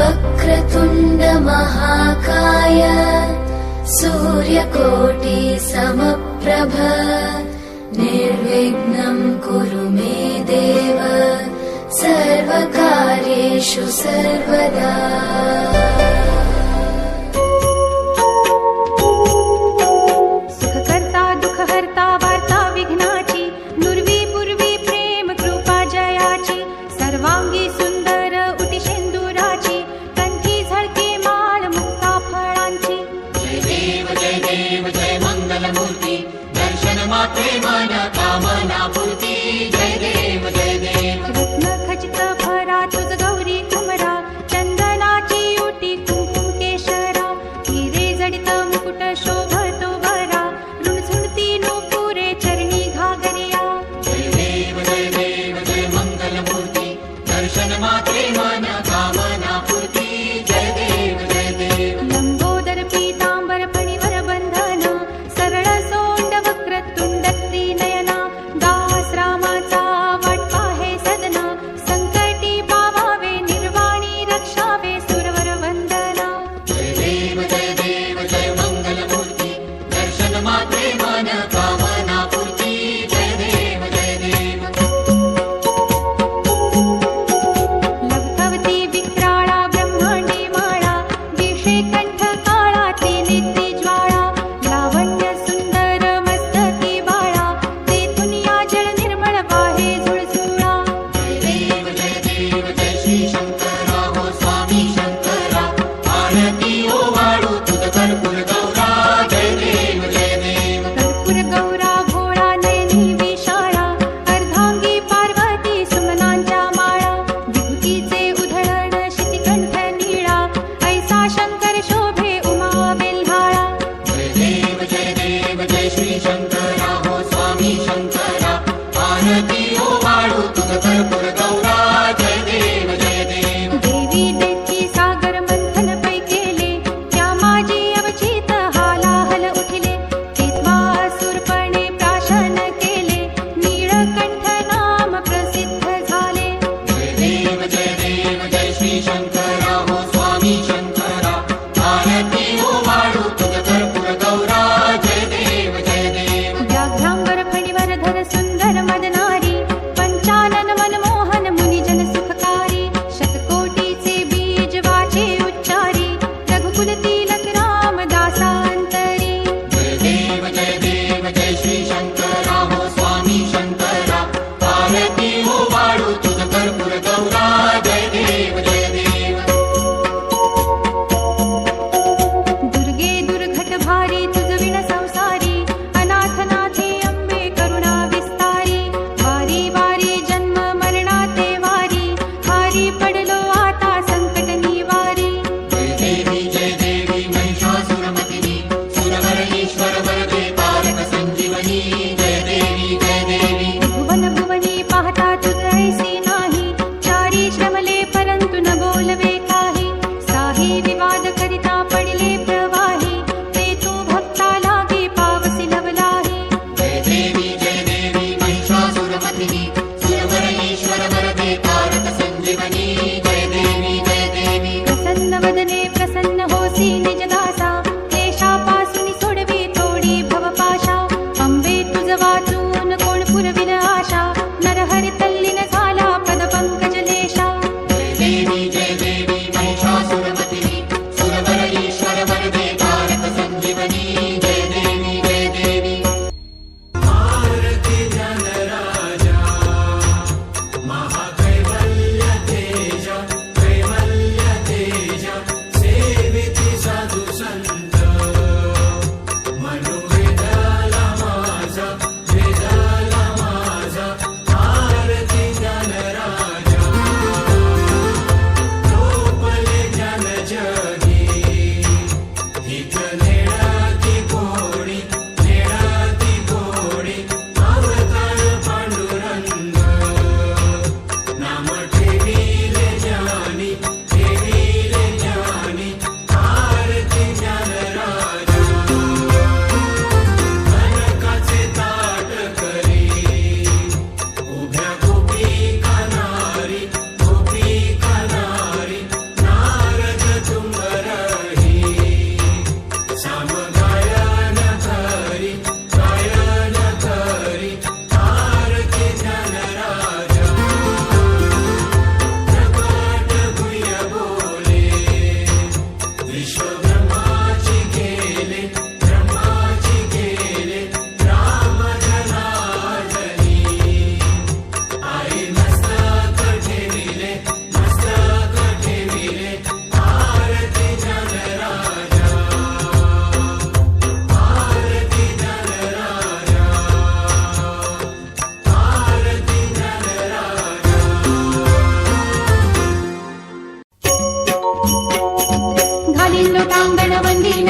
वक्रतुण्ड महाकाय सूर्यकोटि समप्रभ। निर्विघ्नम् कुरु मे देव सर्वकार्येषु सर्वदा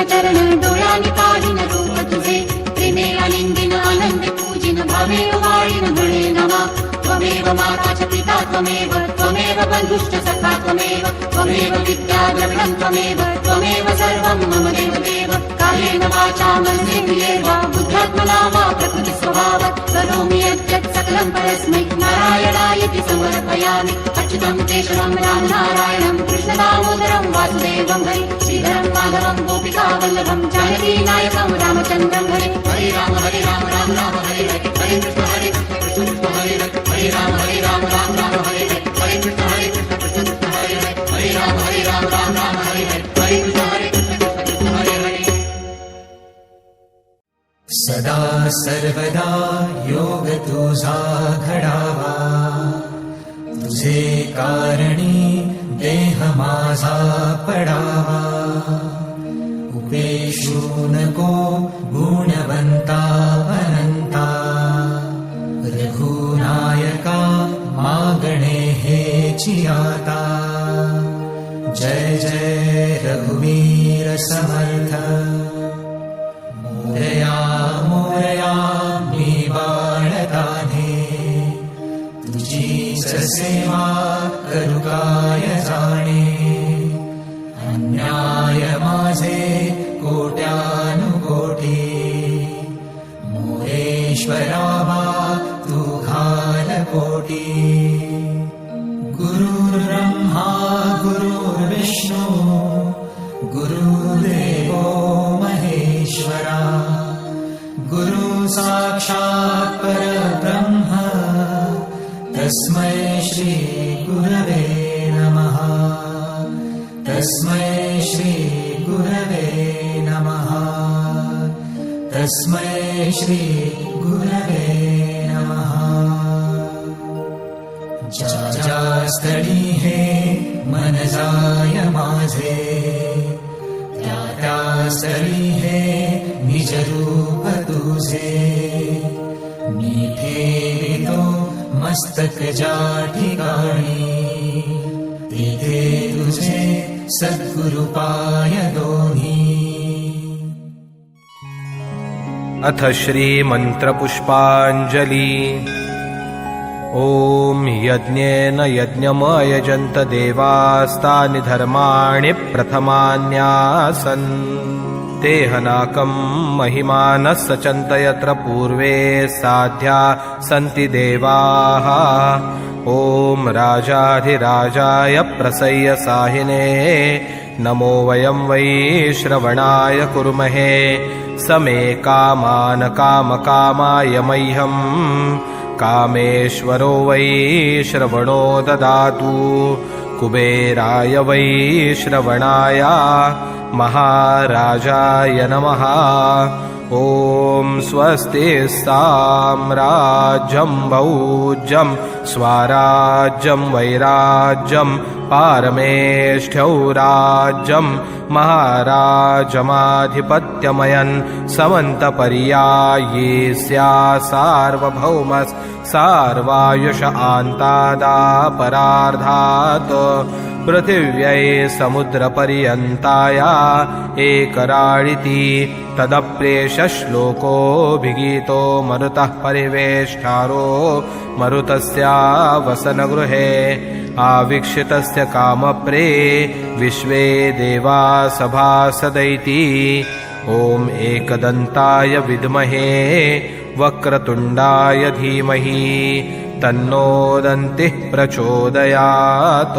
कृष्ण चरण डोळ्याने पाहिन रूप तुझे प्रेमे आलिंगिन आनंदे पूजिन भावे वाळीन म्हणे नमा। त्वमेव माता च पिता त्वमेव त्वमेव बन्धुश्च सखा त्वमेव त्वमेव विद्या द्रविणं त्वमेव त्वमेव सर्वं मम देव देव कायेन वाचा मनसेन्द्रियेर् वा बुद्ध्यात्मना वा प्रकृति स्वभावात् करोमि यद्यत् सकलं परस्मै। नारायणायति समर्पयामि। अच्युतं केशवं राम नारायणं कृष्णदामोदरं वासुदेवं हरि। माधवं गोपिकावल्लभं जानकी नायकं रामचन्द्रं हरि। हरे राम हरे राम राम राम हरे हरे। कृष्ण हरे। कृष्ण कृष्ण हरे राम हरे राम राम राम हरे हरे सर्वदा योग तुझा घडावा तुझे कारणी देह माझा पडावा उपेशू नको गुणवंता अनंता रघुनायका मागणे हेची आता जय जय रघुवीर समर्थ। मोरया सेवा करू काय जाणे। अन्याय माझे कोट्यानुकोटी। तू घाल कोटी गुरुर्ब्रह्मा गुरुर्विष्णु गुरुदेवो महेश्वरा। गुरु साक्षात् परब्रह्म तस्मै श्री गुरवे नमः। तस्मै श्री गुरवे नमः। तस्मै श्री गुरवे नमः। ज्या स्थळी हे मन जाय माझे। त्या त्या स्थळी हे निज रूप तुझे। ठेवितो मस्तक ज्या ठिकाणी तिथे तुझे सद्गुरुपाय दोन्ही अथ श्रीमन्त्रपुष्पाञ्जलि। ॐ यज्ञेन यज्ञमयजन्त देवास्तानि धर्माणि प्रथमान्यासन् तेहनाकम् महिमानः सचन्त यत्र पूर्वे साध्या सन्ति देवाः। ॐ राजाधिराजाय प्रसय्य साहिने नमो वयं वै श्रवणाय कुर्महे समे कामान् कामकामाय मह्यम् कामेश्वरो वै श्रवणो ददातु कुबेराय वै श्रवणाय महाराजाय नमः। ॐ स्वस्ति साम्राज्यं भौज्यं स्वाराज्यं वैराज्यं पारमेष्ठ्यौ राज्यं महाराजमाधिपत्यमयन् समन्तपर्याये स्या सार्वभौमस् सार्वायुष आन्तादापरार्धात् पृथिव्यै समुद्रपर्यन्ताया एकराळिति तदप्रेषश्लोकोऽभिगीतो मरुतः परिवेष्टारो मरुतस्या वसनगृहे आवीक्षितस्य कामप्रे विश्वे देवा सभासदैति। ॐ एकदन्ताय विद्महे वक्रतुण्डाय धीमहि तन्नो दन्तिः प्रचोदयात्